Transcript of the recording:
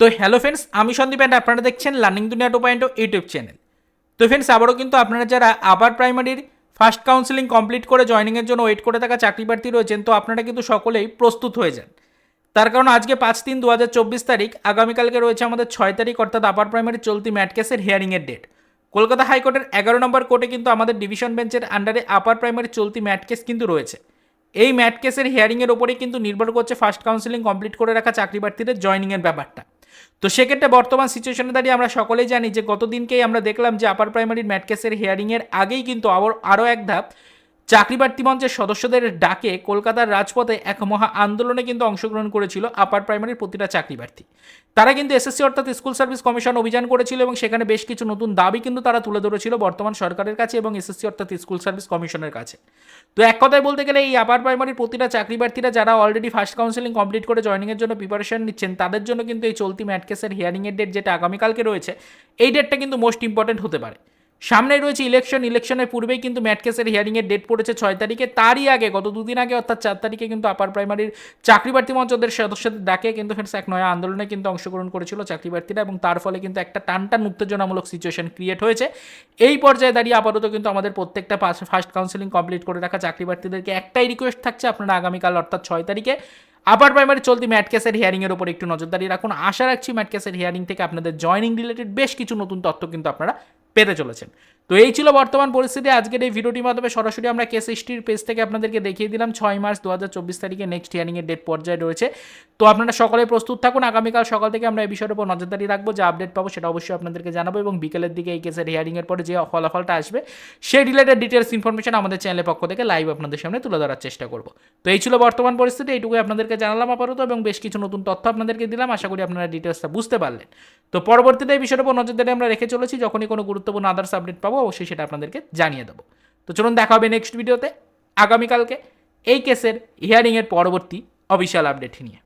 তো hello friends আমি Sandeep and আপনারা দেখছেন learning Duniya two point YouTube channel তো ফ্রেন্ডস আবারও কিন্তু আপনারা যারা আবার প্রাইমারির ফার্স্ট কাউন্সিলিং কমপ্লিট করে জয়নিংয়ের জন্য ওয়েট করে থাকা চাকরি প্রার্থী রয়েছেন, তো আপনারা কিন্তু সকলেই প্রস্তুত হয়ে যান। তার কারণ আজকে পাঁচ তিন দু হাজার চব্বিশ তারিখ, আগামীকালকে রয়েছে আমাদের ছয় তারিখ, অর্থাৎ আপার প্রাইমারি চলতি ম্যাট কেসের হিয়ারিংয়ের ডেট কলকাতা হাইকোর্টের এগারো নম্বর কোর্টে কিন্তু আমাদের ডিভিশন বেঞ্চের আন্ডারে আপার প্রাইমারি চলতি ম্যাট কেস কিন্তু রয়েছে। এই ম্যাট কেসের হিয়ারিংয়ের ওপরেই কিন্তু নির্ভর করছে ফার্স্ট কাউন্সিলিং কমপ্লিট করে রাখা চাকরি প্রার্থীদের জয়নিংয়ের ব্যাপারটা। তো সেক্ষেত্রে বর্তমান সিচুয়েশনে দাঁড়িয়ে আমরা সকলেই জানি যে গত দিনকেই আমরা দেখলাম যে আপার প্রাইমারির ম্যাট কেসের হিয়ারিংয়ের আগেই কিন্তু আবার আরও এক ধাপ চাকরি প্রার্থী মঞ্চের সদস্যদের ডাকে কলকাতার রাজপথে এক মহা আন্দোলনে কিন্তু অংশগ্রহণ করেছিল আপার প্রাইমারির প্রতিটা চাকরি প্রার্থী তারা কিন্তু এসএসসি অর্থাৎ স্কুল সার্ভিস কমিশন অভিযান করেছিল এবং সেখানে বেশ কিছু নতুন দাবি কিন্তু তারা তুলে ধরেছিল বর্তমান সরকারের কাছে এবং এসএসসি অর্থাৎ স্কুল সার্ভিস কমিশনের কাছে। তো এক কথায় বলতে গেলে এই আপার প্রাইমারির প্রতিটা চাকরি প্রার্থীরা যারা অলরেডি ফার্স্ট কাউন্সিলিং কমপ্লিট করে জয়নিংয়ের জন্য প্রিপারেশন নিচ্ছেন, তাদের জন্য কিন্তু এই চলতি ম্যাট কেসের হিয়ারিংয়ের ডেট যেটা আগামীকালকে রয়েছে, এই ডেটটা কিন্তু মোস্ট ইম্পর্টেন্ট হতে পারে। সামনেই রয়েছে ইলেকশন ইলেকশনের পূর্বেই কিন্তু ম্যাট কেসের হিয়ারিংয়ের ডেট পড়েছে ছয় তারিখে। তারই আগে, গত দুদিন আগে, অর্থাৎ চার তারিখে কিন্তু আপার প্রাইমারির চাকরি প্রার্থী মঞ্চদের সদস্যদের ডাকে কিন্তু ফ্রেন্ডস এক নয়া আন্দোলনে কিন্তু অংশগ্রহণ করেছিল চাকরি প্রার্থীরা এবং তার ফলে কিন্তু একটা টানটান উত্তেজনামূলক সিচুয়েশন ক্রিয়েট হয়েছে। এই পর্যায়ে দাঁড়িয়ে আপাতত কিন্তু আমাদের প্রত্যেকটা ফার্স্ট কাউন্সিলিং কমপ্লিট করে রাখা চাকরি প্রার্থীদেরকে একটাই রিকোয়েস্ট থাকছে আপনারা আগামীকাল, অর্থাৎ ছয় তারিখে আপার প্রাইমারি চলতি ম্যাট কেসের হিয়ারিংয়ের উপর একটু নজরদারি রাখুন। আশা রাখছি ম্যাট কেসের হিয়ারিং থেকে আপনাদের জয়নিং রিলেটেড বেশ কিছু নতুন তথ্য কিন্তু আপনারা পেতে চলেছেন। তো এই ছিল বর্তমান পরিস্থিতি। আজকের এই ভিডিওটির মাধ্যমে সরাসরি আমরা কেস হিস্ট্রির পেজ থেকে আপনাদেরকে দেখিয়ে দিলাম। ছয় মার্চ দু হাজার চব্বিশ তারিখে নেক্সট হিয়ারিংয়ের ডেট পর্যায়ে রয়েছে। তো আপনারা সকলে প্রস্তুত থাকুন। আগামীকাল সকাল থেকে আমরা এই বিষয়ের উপর নজরদারি রাখব। যে আপডেট পাবো সেটা অবশ্যই আপনাদেরকে জানাব এবং বিকেলের দিকে এই কেসের হিয়ারিংয়ের পরে যে ফলাফলটা আসবে, সেই রিলেটেড ডিটেলস ইনফরমেশন আমাদের চ্যানেলের পক্ষ থেকে লাইভ আপনাদের সামনে তুলে ধরার চেষ্টা করব। তো এই ছিল বর্তমান পরিস্থিতি। এইটুকুই আপনাদেরকে জানালাম আপাতত এবং বেশ কিছু নতুন তথ্য আপনাদেরকে দিলাম। আশা করি আপনারা ডিটেলসটা বুঝতে পারলেন। তো পরবর্তীতে এই বিষয়ের উপর নজরদারি আমরা রেখে চলেছি। যখনই কোনো গুরুত্বপূর্ণ আদার্স আপডেট পাবো অবশ্যই সেটা আপনাদেরকে জানিয়ে দেবো। তো চলুন দেখা হবে নেক্সট ভিডিওতে আগামীকালকে এই কেসের হিয়ারিংয়ের পরবর্তী অফিসিয়াল আপডেট নিয়ে।